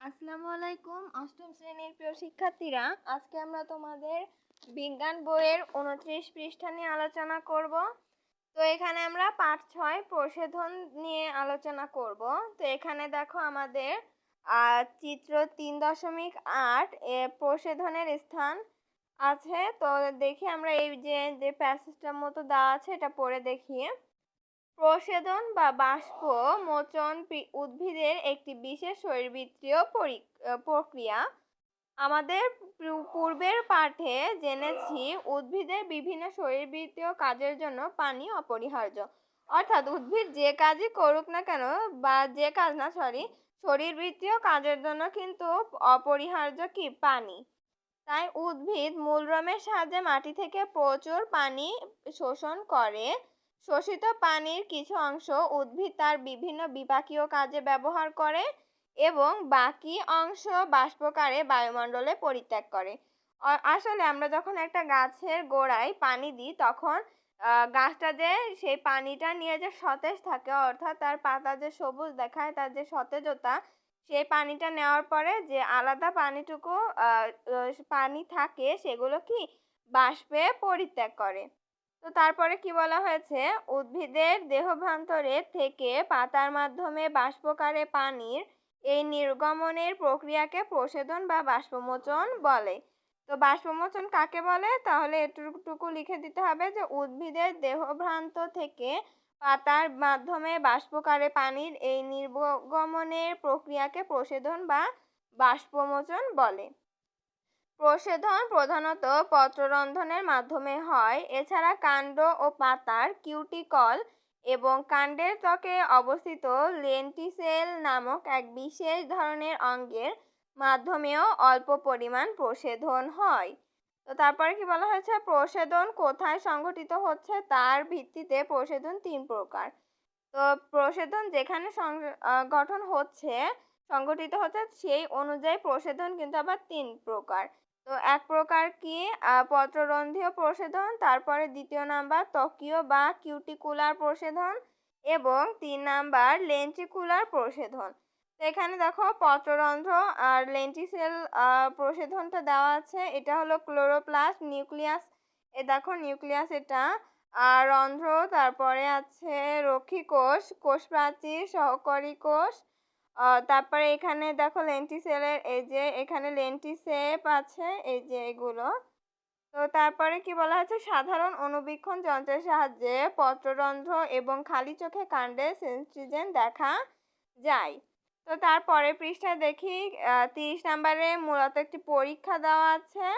আসসালামু আলাইকুম, অষ্টম শ্রেণির প্রিয় শিক্ষার্থীরা, আজকে আমরা তোমাদের বিজ্ঞান বইয়ের উনত্রিশ পৃষ্ঠা নিয়ে আলোচনা করব। তো এখানে আমরা পাঠ ছয়, প্রশোধন নিয়ে আলোচনা করব। তো এখানে দেখো আমাদের চিত্র তিন দশমিক আট, এ, প্রশোধনের স্থান আছে। তো দেখি আমরা এই যে যে প্যাসেজটার মতো দেওয়া আছে, এটা পড়ে দেখি। প্রসেদন বা বাষ্প মোচন উদ্ভিদের একটি বিশেষ শরীরবৃত্তীয় পরি- প্রক্রিয়া। আমাদের পূর্বের পাঠে জেনেছি উদ্ভিদের বিভিন্ন শরীরবৃত্তীয় কাজের জন্য পানি অপরিহার্য। অর্থাৎ উদ্ভিদ যে কাজই করুক না কেন বা যে কাজ না সরি শরীরবৃত্তীয় কাজের জন্য কিন্তু অপরিহার্য কি? পানি। তাই উদ্ভিদ মূলরমের সাহায্যে মাটি থেকে প্রচুর পানি শোষণ করে শোষিত পানির কিছু অংশ উদ্ভিদ তার বিভিন্ন বিপাকীয় কাজে ব্যবহার করে এবং বাকি অংশ বাষ্পকারে বায়ুমণ্ডলে পরিত্যাগ করে। আসলে আমরা যখন একটা গাছের গোড়ায় পানি দিই, তখন গাছটা যে সেই পানিটা নিয়ে যে সতেজ থাকে, অর্থাৎ তার পাতা যে সবুজ দেখায়, তার যে সতেজতা, সেই পানিটা নেওয়ার পরে যে আলাদা পানিটুকু পানি থাকে, সেগুলো কি বাষ্পে পরিত্যাগ করে। তো তারপরে কি বলা হয়েছে? উদ্ভিদের দেহভ্রান্তরে থেকে পাতার মাধ্যমে বাষ্পকারে পানির এই নির্গমনের প্রক্রিয়াকে প্রসেদন বা বাষ্পমোচন বলে। তো বাষ্পমোচন কাকে বলে? তাহলে এটুকু লিখে দিতে হবে যে উদ্ভিদের দেহভ্রান্ত থেকে পাতার মাধ্যমে বাষ্পকারে পানির এই নির্গমনের প্রক্রিয়াকে প্রসেদন বা বাষ্পমোচন বলে। প্রশোধন প্রধানত পত্ররন্ধ্রের মাধ্যমে হয়। এছাড়া কাণ্ড ও পাতার কিউটিকল এবং কাণ্ডের ত্বকে অবস্থিত লেন্টিসেল নামক এক বিশেষ ধরনের অঙ্গের মাধ্যমেও অল্প পরিমাণ প্রশোধন হয়। তো তারপরে কি বলা হয়েছে? প্রশোধন কোথায় সংঘটিত হচ্ছে? তার ভিত্তিতে প্রশোধন তিন প্রকার। তো প্রশোধন যেখানে গঠন হচ্ছে সংগঠিত হচ্ছে সেই অনুযায়ী প্রশোধন কিন্তু আবার তিন প্রকার। তো এক প্রকার কি পত্ররন্ধ্রীয় প্রশোধন, তারপরে দ্বিতীয় নাম্বার ত্বকীয় বা কিউটিকুলার প্রশোধন এবং তিন নাম্বার লেন্টিকুলার প্রশোধন। তো এখানে দেখো পত্ররন্ধ্র আর লেন্টিসেল প্রশোধনটা দেওয়া আছে। এটা হলো ক্লোরোপ্লাস্ট, নিউক্লিয়াস। এ দেখো নিউক্লিয়াস এটা। আর রন্ধ্র, তারপরে আছে রক্ষী কোষ কোষ প্রাচীর সহকারী কোষ তারপরে এখানে দেখো লেন্টিসেলের এই যে এখানে লেন্টিসেপ আছে, এই যে এগুলো। তো তারপরে কি বলা হচ্ছে সাধারণ অণুবীক্ষণ যন্ত্রের সাহায্যে পত্ররন্ধ্র এবং খালি চোখে কাণ্ডে সেন্সিজেন দেখা যায়। তো তারপরে পৃষ্ঠায় দেখি তিরিশ নাম্বারে মূলত একটি পরীক্ষা দেওয়া আছে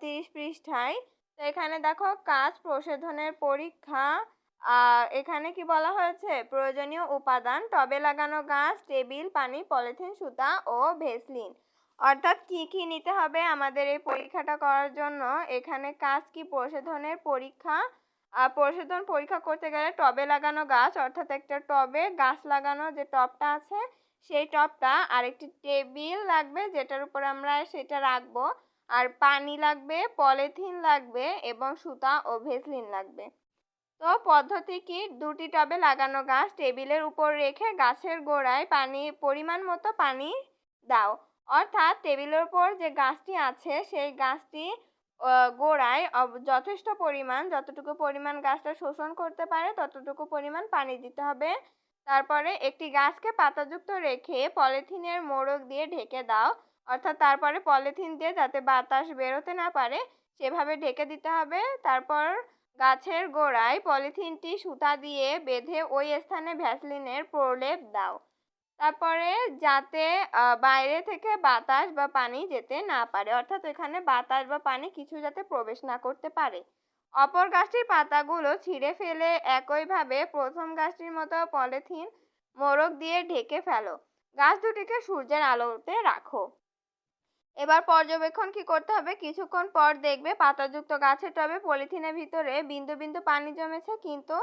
তিরিশ পৃষ্ঠায়। তো এখানে দেখো, কাজ প্রশোধনের পরীক্ষা এখানে কি বলা হয়েছে? প্রয়োজনীয় উপাদান, টবে লাগানো গাছ, টেবিল, পানি, পলিথিন, সুতা ও ভেসলিন। অর্থাৎ কি কি নিতে হবে আমাদের এই পরীক্ষাটা করার জন্য? এখানে কাজ কি? প্রশোধনের পরীক্ষা। প্রশোধন পরীক্ষা করতে গেলে টবে লাগানো গাছ, অর্থাৎ একটা টবে গাছ লাগানো যে টবটা আছে, সেই টবটা আর একটি টেবিল লাগবে যেটার উপর আমরা সেটা রাখব। আর পানি লাগবে, পলিথিন লাগবে এবং সুতা ও ভেসলিন লাগবে। তো পদ্ধতি কি? দুটি টবে লাগানো গাছ টেবিলের উপর রেখে গাছের গোড়ায় পানি, পরিমাণ মতো পানি দাও। অর্থাৎ টেবিলের উপর যে গাছটি আছে, সেই গাছটি গোড়ায় যথেষ্ট পরিমাণ, যতটুকু পরিমাণ গাছটা শোষণ করতে পারে, ততটুকু পরিমাণ পানি দিতে হবে। তারপরে একটি গাছকে পাতাযুক্ত রেখে পলিথিনের মোড়ক দিয়ে ঢেকে দাও। অর্থাৎ তারপরে পলিথিন দিয়ে যাতে বাতাস বেরোতে না পারে, সেভাবে ঢেকে দিতে হবে। তারপর গাছের গোড়ায় পলিথিনটি সুতা দিয়ে বেঁধে ওই স্থানে ভ্যাসলিনের প্রলেপ দাও। তারপরে যাতে বাইরে থেকে বাতাস বা পানি যেতে না পারে, অর্থাৎ এখানে বাতাস বা পানি কিছু যাতে প্রবেশ না করতে পারে। অপর গাছটির পাতাগুলো ছিঁড়ে ফেলে একইভাবে প্রথম গাছটির মতো পলিথিন মোড়ক দিয়ে ঢেকে ফেলো। গাছ দুটিকে সূর্যের আলোতে রাখো। এবার পর্যবেক্ষণ কি করতে হবে? কিছুক্ষণ পর দেখবে পাতাযুক্ত গাছের টবে পলিথিনের ভিতরে বিন্দু বিন্দু পানি জমেছে, কিন্তু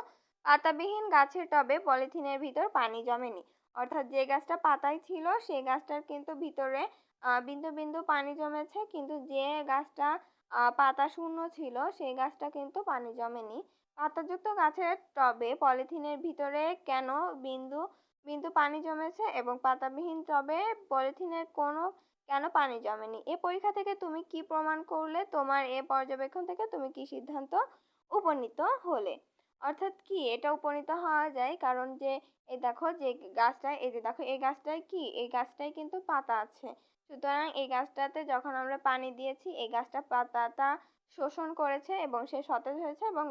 পাতাবিহীন গাছের টবে পলিথিনের ভিতর পানি জমেনি। অর্থাৎ যে গাছটা পাতায় ছিল সেই গাছটার কিন্তু ভিতরে বিন্দু বিন্দু পানি জমেছে, কিন্তু যে গাছটা পাতা শূন্য ছিল সেই গাছটা কিন্তু পানি জমেনি। পাতাযুক্ত গাছের টবে পলিথিনের ভিতরে কেন বিন্দু বিন্দু পানি জমেছে এবং পাতাবিহীন টবে পলিথিনের কোনো কেন পানি জমেনি? এ পরীক্ষা থেকে তুমি কি প্রমাণ করলে? তোমার এ পর্যবেক্ষণ থেকে তুমি কি সিদ্ধান্ত উপনীত হলে? অর্থাৎ কি এটা উপনীত হওয়া যায়? কারণ যে এই দেখো যে গাছটায়, এই যে দেখো, এই গাছটায় কি? এই গাছটায় কিন্তু পাতা আছে। সুতরাং এই গাছটাতে যখন আমরা পানি দিয়েছি, এই গাছটা পাতাটা শোষণ করেছে এবং সে সতেজ হয়েছে এবং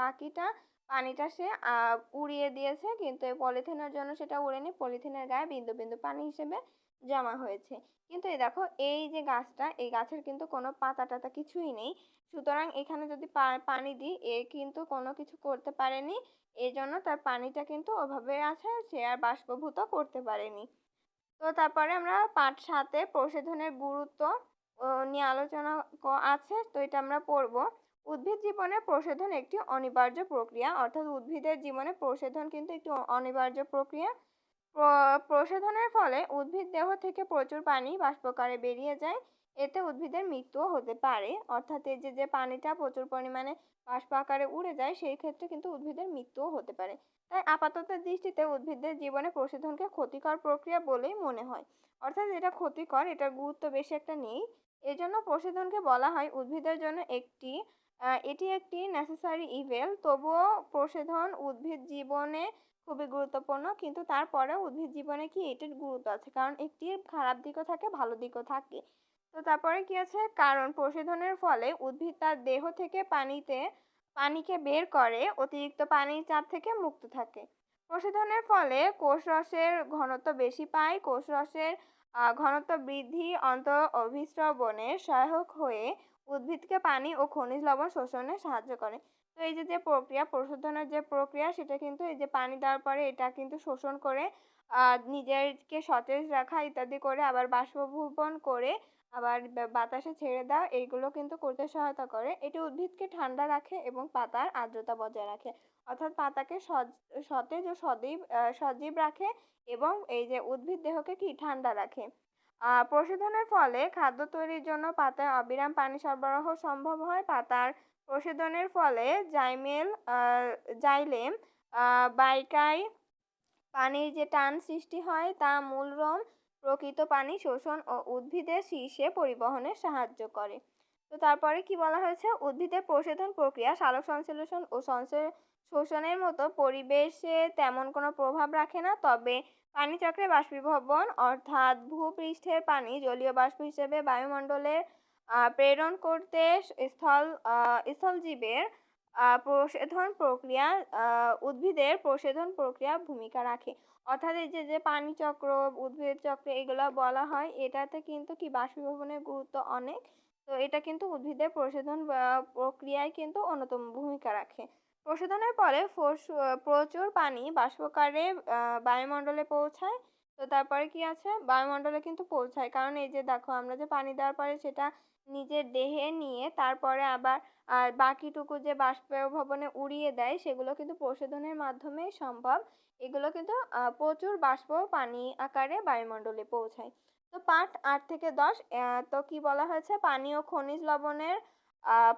বাকিটা পানিটা সে উড়িয়ে দিয়েছে। কিন্তু এই পলিথিনের জন্য সেটা উড়েনি। পলিথিনের গায়ে বিন্দু বিন্দু পানি হিসেবে জমা হয়েছে। কিন্তু এই দেখো, এই যে গাছটা, এই গাছের কিন্তু কোনো পাতা টাতা কিছুই নেই। সুতরাং এখানে যদি পানি দিই, এ কিন্তু কোনো কিছু করতে পারেনি। এই জন্য তার পানিটা কিন্তু ওভাবে আছে, সে আর বাষ্পভূত করতে পারেনি। তো তারপরে আমরা পাঠ সাথে প্রশোধনের গুরুত্ব নিয়ে আলোচনা আছে, তো এটা আমরা পড়ব। উদ্ভিদ জীবনে প্রশোধন একটি অনিবার্য প্রক্রিয়া, অর্থাৎ উদ্ভিদের জীবনে প্রশোধন কিন্তু একটি অনিবার্য প্রক্রিয়া। প্রশোধনের ফলে উদ্ভিদ দেহ থেকে প্রচুর পানি বাষ্পকারে বেরিয়ে যায়। এতে উদ্ভিদের মৃত্যুও হতে পারে। অর্থাৎ এই যে যে পানিটা প্রচুর পরিমাণে বাষ্প আকারে উড়ে যায়, সেই ক্ষেত্রে কিন্তু উদ্ভিদের মৃত্যুও হতে পারে। তাই আপাতত দৃষ্টিতে উদ্ভিদের জীবনে প্রশোধনকে ক্ষতিকর প্রক্রিয়া বলেই মনে হয়। অর্থাৎ এটা ক্ষতিকর, এটার গুরুত্ব বেশি একটা নেই। এজন্য প্রশোধনকে বলা হয় উদ্ভিদের জন্য একটি এটি একটি নেসেসারি ইভেল তবুও প্রশোধন উদ্ভিদ জীবনে খুবই গুরুত্বপূর্ণ। কিন্তু তারপরেও উদ্ভিদ জীবনে কি এটির গুরুত্ব আছে? কারণ একটি খারাপ দিকও থাকে, ভালো দিকও থাকে। তো তারপরে কি আছে? কারণ প্রশোধনের ফলে উদ্ভিদ তার দেহ থেকে পানিতে, পানিকে বের করে, অতিরিক্ত পানির চাপ থেকে মুক্ত থাকে। প্রশোধনের ফলে কোষরসের ঘনত্ব বেশি পায়। কোষরসের ঘনত্ব বৃদ্ধি অন্ত অভিস্রবণে সহায়ক হয়ে উদ্ভিদকে পানি ও খনিজ লবণ শোষণে সাহায্য করে। তো এই যে যে প্রক্রিয়া, প্রশোধনের যে প্রক্রিয়া, সেটা কিন্তু এই যে পানি দেওয়ার পরে এটা কিন্তু শোষণ করে নিজেরকে সতেজ রাখা ইত্যাদি করে, আবার বাষ্পভূপন করে, আবার বাতাসে ছেড়ে দেওয়া, এইগুলো কিন্তু করতে সহায়তা করে। এটি উদ্ভিদকে ঠান্ডা রাখে এবং পাতার আর্দ্রতা বজায় রাখে। অর্থাৎ পাতাকে সতেজ ও সজীব সজীব রাখে এবং এই যে উদ্ভিদ দেহকে কি? ঠান্ডা রাখে। প্রশোধনের ফলে খাদ্য তৈরির জন্য পাতায় অবিরাম পানি সরবরাহ সম্ভব হয়। পাতার প্রশোধনের ফলে জাইমেল জাইলেম বাইকাই পানির যে টান সৃষ্টি হয় তা মূলরম প্রকৃত পানি শোষণ ও উদ্ভিদের শীর্ষে পরিবহনে সাহায্য করে। তো তারপরে কি বলা হয়েছে? উদ্ভিদের প্রশোধন প্রক্রিয়া সালোক সংশ্লেষণ ও শোষণের মতো পরিবেশে তেমন কোনো প্রভাব রাখে না, তবে পানিচক্রে বাষ্পীভবন অর্থাৎ ভূপৃষ্ঠের পানি জলীয় বাষ্প হিসেবে বায়ুমণ্ডলে প্রেরণ করতে স্থল স্থলজীবের প্রশোধন প্রক্রিয়া উদ্ভিদের প্রশোধন প্রক্রিয়া ভূমিকা রাখে। অর্থাৎ এই যে যে পানি চক্র, উদ্ভিদ চক্র এগুলো বলা হয়, এটাতে কিন্তু কি বাষ্পীভবনের গুরুত্ব অনেক, তো এটা কিন্তু উদ্ভিদের প্রশোধন প্রক্রিয়ায় কিন্তু অন্যতম ভূমিকা রাখে। প্রশোধনের পরে প্রচুর পানি বাষ্পকারে বায়ুমণ্ডলে পৌঁছায় তো তারপরে কি আছে? বায়ুমণ্ডলে কিন্তু পৌঁছায়। কারণ এই যে দেখো, আমরা যে পানি দেওয়ার পরে সেটা নিজের দেহে নিয়ে তারপরে আবার বাকিটুকু যে বাষ্পীভবনে উড়িয়ে দেয়, সেগুলো কিন্তু প্রশোধনের মাধ্যমেই সম্ভব। এগুলো কিন্তু প্রচুর বাষ্প পানি আকারে বায়ুমণ্ডলে পৌঁছায়। তো পাঠ আট থেকে দশ তো কি বলা হয়েছে? পানি ও খনিজ লবণের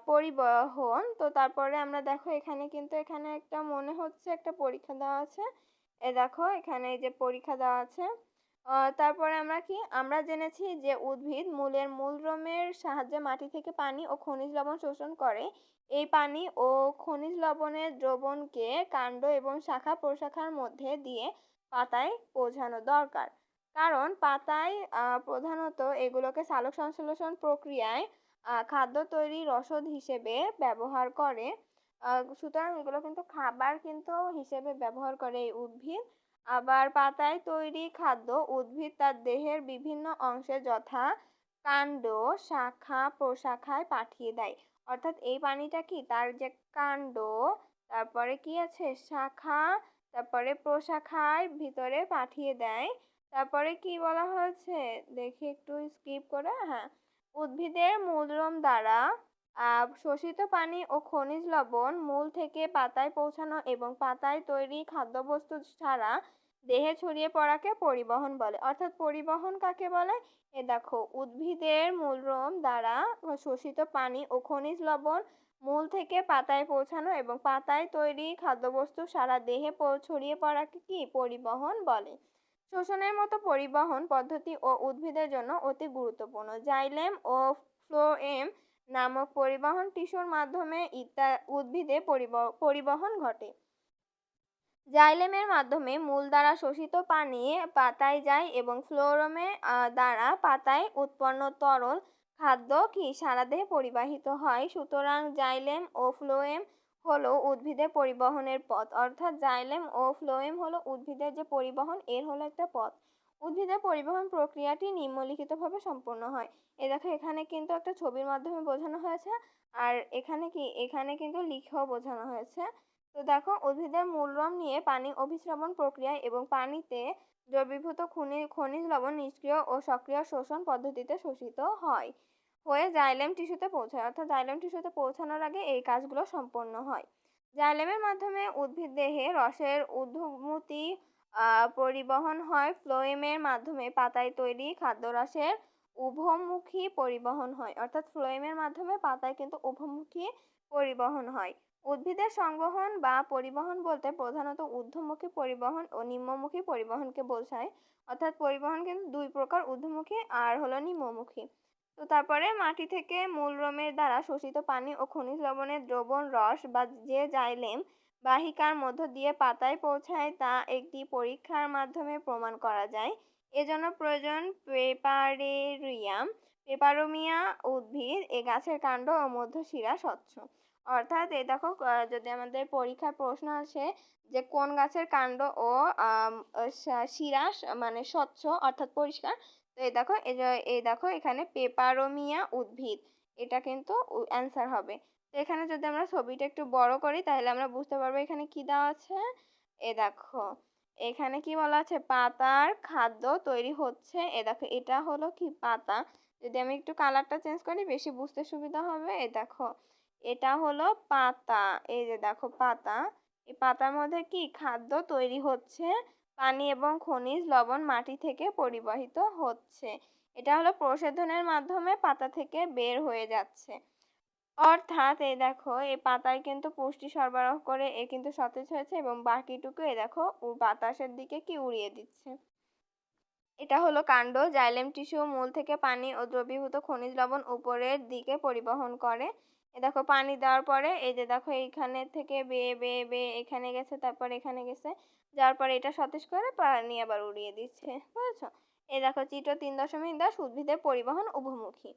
পরিবহন। তো তারপরে আমরা দেখো, এখানে কিন্তু এখানে একটা মনে হচ্ছে একটা পরীক্ষা দেওয়া আছে। এ দেখো, এখানে এই যে পরীক্ষা দেওয়া আছে। তারপরে আমরা কি, আমরা জেনেছি যে উদ্ভিদ মূলের মূলরোমের সাহায্যে মাটি থেকে পানি ও খনিজ লবণ শোষণ করে। এই পানি ও খনিজ লবণের দ্রবণকে কাণ্ড এবং শাখা প্রশাখার মধ্যে দিয়ে পাতায় পৌঁছানো দরকার। কারণ পাতায় প্রধানত এগুলোকে সালোক সংশ্লেষণ প্রক্রিয়ায় খাদ্য তৈরি রসদ হিসেবে ব্যবহার করে। সুতরাং এগুলো কিন্তু খাবার কিন্তু হিসেবে ব্যবহার করে এই উদ্ভিদ। আবার পাতায় তৈরি খাদ্য, উদ্ভিদ তার দেহের বিভিন্ন অংশে যথা কাণ্ড, শাখা, প্রশাখায় পাঠিয়ে দেয়। অর্থাৎ এই পানিটা কি? তার যে কাণ্ড, তারপরে কি আছে? শাখা, তারপরে প্রশাখায় ভিতরে পাঠিয়ে দেয়। তারপরে কি বলা হয়েছে? দেখি একটু স্কিপ করে হ্যাঁ। উদ্ভিদের মূলরম দ্বারা শোষিত পানি ও খনিজ লবণ মূল থেকে পাতায় পৌঁছানো এবং পাতায় তৈরি খাদ্যবস্তু ছাড়া দেহে ছড়িয়ে পড়াকে পরিবহন বলে। অর্থাৎ পরিবহন কাকে বলে? এ দেখো, উদ্ভিদের মূলরম দ্বারা শোষিত পানি ও খনিজ লবণ মূল থেকে পাতায় পৌঁছানো এবং পাতায় তৈরি খাদ্যবস্তু সারা দেহে ছড়িয়ে পড়াকে কি? পরিবহন বলে। শোষণের মতো পরিবহন পদ্ধতি ও উদ্ভিদের জন্য অতি গুরুত্বপূর্ণ। জাইলেম ও ফ্লোএম নামক পরিবহন টিস্যুর মাধ্যমে ইত্যা উদ্ভিদে পরিব- পরিবহন ঘটে। জাইলেমের মাধ্যমে মূল দ্বারা শোষিত পানি পাতায় যায় এবং ফ্লোরমে দ্বারা পাতায় উৎপন্ন তরল খাদ্য কি সারা দেহে পরিবাহিত হয়? সুতরাং জাইলেম ও ফ্লোয়েম হলো উদ্ভিদে পরিবহনের পথ। অর্থাৎ জাইলেম ও ফ্লোয়েম হলো উদ্ভিদের যে পরিবহন, এর হলো একটা পথ। উদ্ভিদের পরিবহন প্রক্রিয়াটি নিম্নলিখিতভাবে সম্পন্ন হয়। এ দেখো, এখানে কিন্তু একটা ছবির মাধ্যমে বোঝানো হয়েছে আর এখানে কি, এখানে কিন্তু লিখেও বোঝানো হয়েছে। তো দেখো, উদ্ভিদের মূলরম নিয়ে পানি অভিস্রবণ প্রক্রিয়া এবং পানিতে দ্রবীভূত খনি, খনিজ লবণ নিষ্ক্রিয় ও সক্রিয় শোষণ পদ্ধতিতে শোষিত হয়। হয়ে জাইলেম টিস্যুতে পৌঁছায়। অর্থাৎ জাইলেম টিস্যুতে পৌঁছানোর আগে এই কাজগুলো সম্পন্ন হয়। জাইলেমের মাধ্যমে উদ্ভিদ দেহে রসের ঊর্ধ্বমুতি পরিবহন হয়। ফ্লোয়েমের মাধ্যমে পাতায় তৈরি খাদ্যরসের উভমুখী পরিবহন হয়। অর্থাৎ ফ্লোয়েমের মাধ্যমে পাতায় কিন্তু উভমুখী পরিবহন হয়। উদ্ভিদের সংবহন বা পরিবহন বলতে প্রধানত ঊর্ধ্বমুখী পরিবহন ও নিম্নমুখী পরিবহনকে বোঝায়। অর্থাৎ পরিবহন কিন্তু দুই প্রকার, ঊর্ধ্বমুখী আর হলো নিম্নমুখী। তো তারপরে মাটি থেকে মূল রোমের দ্বারা শোষিত পানি ও খনিজ লবণের দ্রবণ, রস বা যে জাইলেম বাহিকার মধ্য দিয়ে পাতায় পৌঁছায় তা একটি পরীক্ষার মাধ্যমে প্রমাণ করা যায়। এজন্য প্রয়োজন পেপারেরিয়াম, পেপারোমিয়া উদ্ভিদ, এ গাছের কাণ্ড ও মধ্য শিরা স্বচ্ছ। অর্থাৎ এই দেখো যদি আমাদের পরীক্ষার প্রশ্ন আসে যে কোন গাছের কাণ্ড ও শিরা মানে স্বচ্ছ অর্থাৎ পরিষ্কার, তো এই দেখো এই দেখো, এখানে পেপারোমিয়া উদ্ভিদ। এটা কিন্তু অ্যান্সার হবে। এখানে যদি আমরা ছবিটা একটু বড় করি, তাহলে আমরা বুঝতে পারব এখানে কি দেওয়া আছে। এ দেখো, এখানে কি বলা আছে? পাতার খাদ্য তৈরি হচ্ছে। এ দেখো, এটা হলো কি পাতা? যদি আমি একটু কালারটা চেঞ্জ করি, বেশি বুঝতে সুবিধা হবে। এ দেখো, এটা হলো পাতা। এই যে দেখো, পাতা। এই পাতার মধ্যে কি? খাদ্য তৈরি হচ্ছে। পানি এবং খনিজ লবণ মাটি থেকে পরিবাহিত হচ্ছে। এটা হলো প্রশোধনের মাধ্যমে পাতা থেকে বের হয়ে যাচ্ছে। অর্থাৎ এই দেখো, এই পাতায় কিন্তু পুষ্টি সরবরাহ করে এ কিন্তু সতেজ হয়েছে এবং বাকিটুকু এ দেখো বাতাসের দিকে কি উড়িয়ে দিচ্ছে। এটা হলো কাণ্ড, জাইলেম টিস্যু মূল থেকে পানি ও দ্রবীভূত খনিজ লবণ উপরের দিকে পরিবহন করে। এ দেখো, পানি দেওয়ার পরে এই যে দেখো, এইখানে থেকে বেয়ে বেয়ে বেয়ে এখানে গেছে, তারপর এখানে গেছে, যাওয়ার পরে এটা সতেজ করে পানি আবার উড়িয়ে দিচ্ছে, বুঝেছ? এ দেখো চিত্র তিন দশমিক দশ উদ্ভিদের পরিবহন উভমুখী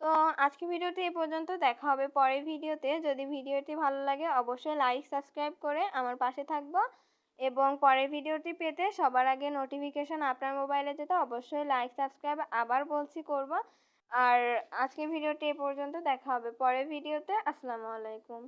তো আজকে ভিডিওটি এ পর্যন্ত। দেখা হবে পরের ভিডিওতে। যদি ভিডিওটি ভালো লাগে, অবশ্যই লাইক সাবস্ক্রাইব করে আমার পাশে থাকব। এবং পরের ভিডিওটি পেতে সবার আগে নোটিফিকেশন আপনার মোবাইলে যেতে অবশ্যই লাইক সাবস্ক্রাইব আবার বলছি করব। আর আজকে ভিডিওটি এ পর্যন্ত। দেখা হবে পরের ভিডিওতে। আসসালামু আলাইকুম।